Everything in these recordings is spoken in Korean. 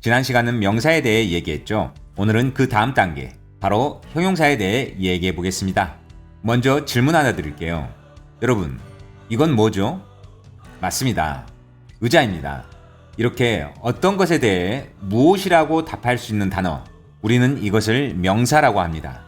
지난 시간은 명사에 대해 얘기했죠. 오늘은 그 다음 단계, 바로 형용사에 대해 얘기해 보겠습니다. 먼저 질문 하나 드릴게요. 여러분, 이건 뭐죠? 맞습니다. 의자입니다. 이렇게 어떤 것에 대해 무엇이라고 답할 수 있는 단어, 우리는 이것을 명사라고 합니다.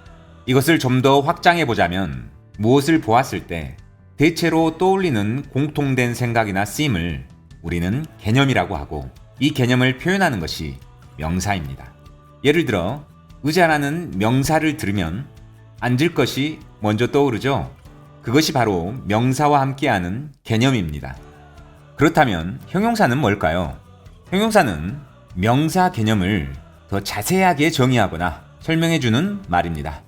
이것을 좀 더 확장해 보자면 무엇을 보았을 때 대체로 떠올리는 공통된 생각이나 쓰임을 우리는 개념이라고 하고 이 개념을 표현하는 것이 명사입니다. 예를 들어 의자라는 명사를 들으면 앉을 것이 먼저 떠오르죠. 그것이 바로 명사와 함께하는 개념입니다. 그렇다면 형용사는 뭘까요? 형용사는 명사 개념을 더 자세하게 정의하거나 설명해주는 말입니다.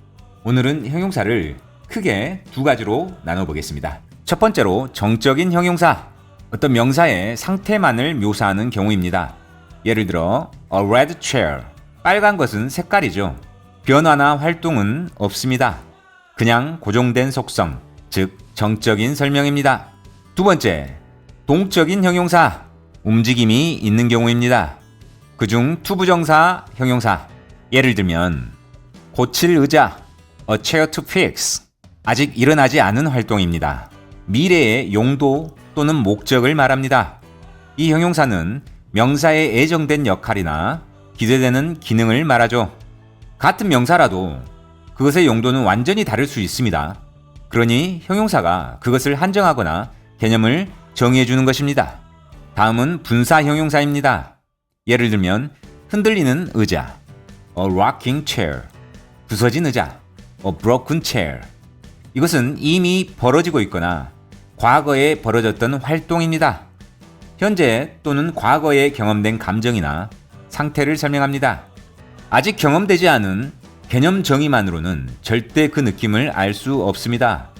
오늘은 형용사를 크게 두 가지로 나눠보겠습니다. 첫 번째로 정적인 형용사. 어떤 명사의 상태만을 묘사하는 경우입니다. 예를 들어 a red chair. 빨간 것은 색깔이죠. 변화나 활동은 없습니다. 그냥 고정된 속성, 즉 정적인 설명입니다. 두 번째, 동적인 형용사. 움직임이 있는 경우입니다. 그중 투부정사 형용사. 예를 들면 고칠 의자, a chair to fix. 아직 일어나지 않은 활동입니다. 미래의 용도 또는 목적을 말합니다. 이 형용사는 명사의 애정된 역할이나 기대되는 기능을 말하죠. 같은 명사라도 그것의 용도는 완전히 다를 수 있습니다. 그러니 형용사가 그것을 한정하거나 개념을 정의해 주는 것입니다. 다음은 분사 형용사입니다. 예를 들면 흔들리는 의자, a rocking chair, 부서진 의자, a broken chair. 이것은 이미 벌어지고 있거나 과거에 벌어졌던 활동입니다. 현재 또는 과거에 경험된 감정이나 상태를 설명합니다. 아직 경험되지 않은 개념 정의만으로는 절대 그 느낌을 알 수 없습니다.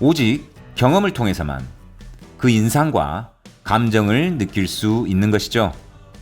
오직 경험을 통해서만 그 인상과 감정을 느낄 수 있는 것이죠.